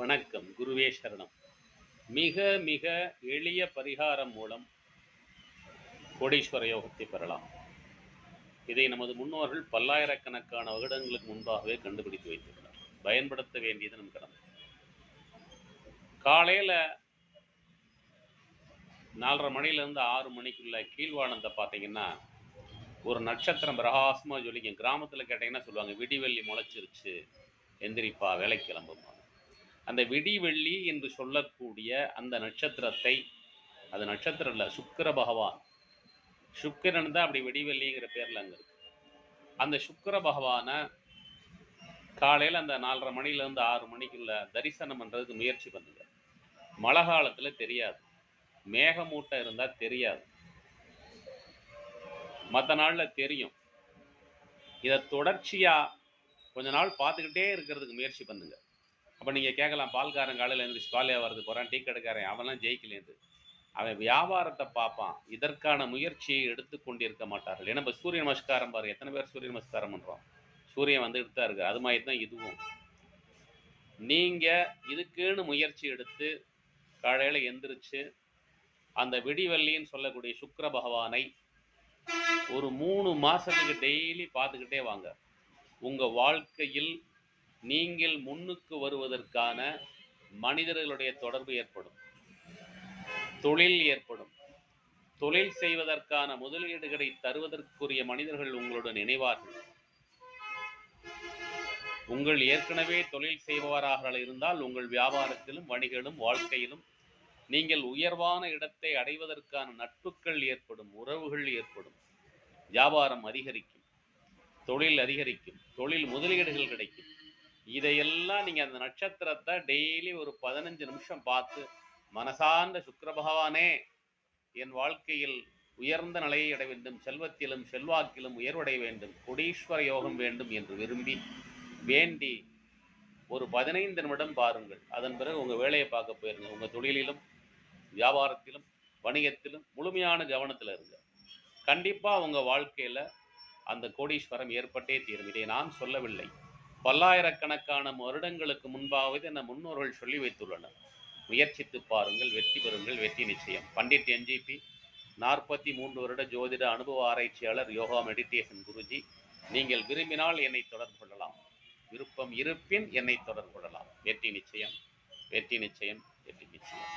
வணக்கம். குருவே சரணம். மிக மிக எளிய பரிகாரம் மூலம் கோடீஸ்வர யோகத்தை பெறலாம். இதை நமது முன்னோர்கள் பல்லாயிரக்கணக்கான வருடங்களுக்கு முன்பாகவே கண்டுபிடித்து வைத்துள்ளனர் பயன்படுத்த வேண்டியது நம் கடமை. காலையில் நாலரை மணிலேருந்து ஆறு மணிக்குள்ள கீழ்வானத்தை பார்த்தீங்கன்னா ஒரு நட்சத்திரம் பிரகாசமாக ஜொலிக்கும். கிராமத்தில் கேட்டிங்கன்னா சொல்லுவாங்க விடிவெள்ளி முளைச்சிருச்சு. எந்திரிப்பா வேலைக்கு கிளம்புமா அந்த விடிவெள்ளி என்று சொல்லக்கூடிய அந்த நட்சத்திரத்தை அது நட்சத்திரம் இல்லை சுக்கர பகவான். சுக்கிரன் தான் அப்படி விடிவெள்ளிங்கிற பேரில் அங்கே இருக்கு. அந்த சுக்கர பகவானை காலையில் அந்த நாலரை மணிலேருந்து ஆறு மணிக்குள்ள தரிசனம் பண்ணுறதுக்கு முயற்சி பண்ணுங்க. மழை காலத்தில் தெரியாது. மேகமூட்டம் இருந்தால் தெரியாது. மற்ற நாளில் தெரியும். இதை தொடர்ச்சியாக கொஞ்ச நாள் பார்த்துக்கிட்டே இருக்கிறதுக்கு முயற்சி பண்ணுங்க. அப்போ நீங்கள் கேட்கலாம் பால்காரன் காலையில் எழுந்திரிச்சு பால் வியாபாரத்துக்கு போகிறான் டீ கடைக்காரன் அவன்லாம் ஜெயிக்கலேருந்து அவன் வியாபாரத்தை பார்ப்பான். இதற்கான முயற்சியை எடுத்து கொண்டிருக்க மாட்டார்கள். ஏன்னா இப்போ சூரிய நமஸ்காரம் பாரு எத்தனை பேர் சூரிய நமஸ்காரம் பண்ணுறோம் சூரியன் வந்துட்டு தான் இருக்கு. அது மாதிரி தான் இதுவும். நீங்கள் இதுக்குன்னு முயற்சி எடுத்து காலையில் எந்திரிச்சு அந்த விடிவெள்ளின்னு சொல்லக்கூடிய சுக்கர பகவானை ஒரு மூணு மாசத்துக்கு டெய்லி பார்த்துக்கிட்டே வாங்க. உங்க வாழ்க்கையில் நீங்கள் முன்னுக்கு வருவதற்கான மனிதர்களுடைய தொடர்பு ஏற்படும். தொழில் ஏற்படும். தொழில் செய்வதற்கான முதலீடுகளை தருவதற்குரிய மனிதர்கள் உங்களுடன் இணைவார்கள். உங்கள் ஏற்கனவே தொழில் செய்பவராக இருந்தால் உங்கள் வியாபாரத்திலும் வணிகளும் வாழ்க்கையிலும் நீங்கள் உயர்வான இடத்தை அடைவதற்கான நட்புகள் ஏற்படும் உறவுகள் ஏற்படும். வியாபாரம் அதிகரிக்கும். தொழில் அதிகரிக்கும். தொழில் முதலீடுகள் கிடைக்கும். இதையெல்லாம் நீங்கள் அந்த நட்சத்திரத்தை டெய்லி ஒரு பதினஞ்சு நிமிஷம் பார்த்து மனசார்ந்த சுக்கர பகவானே என் வாழ்க்கையில் உயர்ந்த நிலையை அடைய வேண்டும். செல்வத்திலும் செல்வாக்கிலும் உயர்வடைய வேண்டும். கொடீஸ்வர யோகம் வேண்டும் என்று விரும்பி வேண்டி ஒரு பதினைந்து நிமிடம் பாருங்கள். அதன் பிறகு உங்கள் வேலையை பார்க்க போயிருங்க. உங்கள் தொழிலிலும் வியாபாரத்திலும் வணிகத்திலும் முழுமையான கவனத்தில் இருங்க. கண்டிப்பாக உங்கள் வாழ்க்கையில் அந்த கோடீஸ்வரம் ஏற்பட்டே தீரும். இதை நான் சொல்லவில்லை. பல்லாயிரக்கணக்கான வருடங்களுக்கு முன்பாவது என முன்னோர்கள் சொல்லி வைத்துள்ளனர். முயற்சித்து பாருங்கள் வெற்றி பெறுங்கள் வெற்றி நிச்சயம். பண்டிட் என்ஜிபி நாற்பத்தி மூன்று வருட ஜோதிட அனுபவ ஆராய்ச்சியாளர் யோகா மெடிடேஷன் குருஜி நீங்கள் விரும்பினால் என்னை தொடர்பு கொள்ளலாம். விருப்பம் இருப்பின் என்னை தொடர்பு கொள்ளலாம். வெற்றி நிச்சயம் வெற்றி நிச்சயம் வெற்றி நிச்சயம்.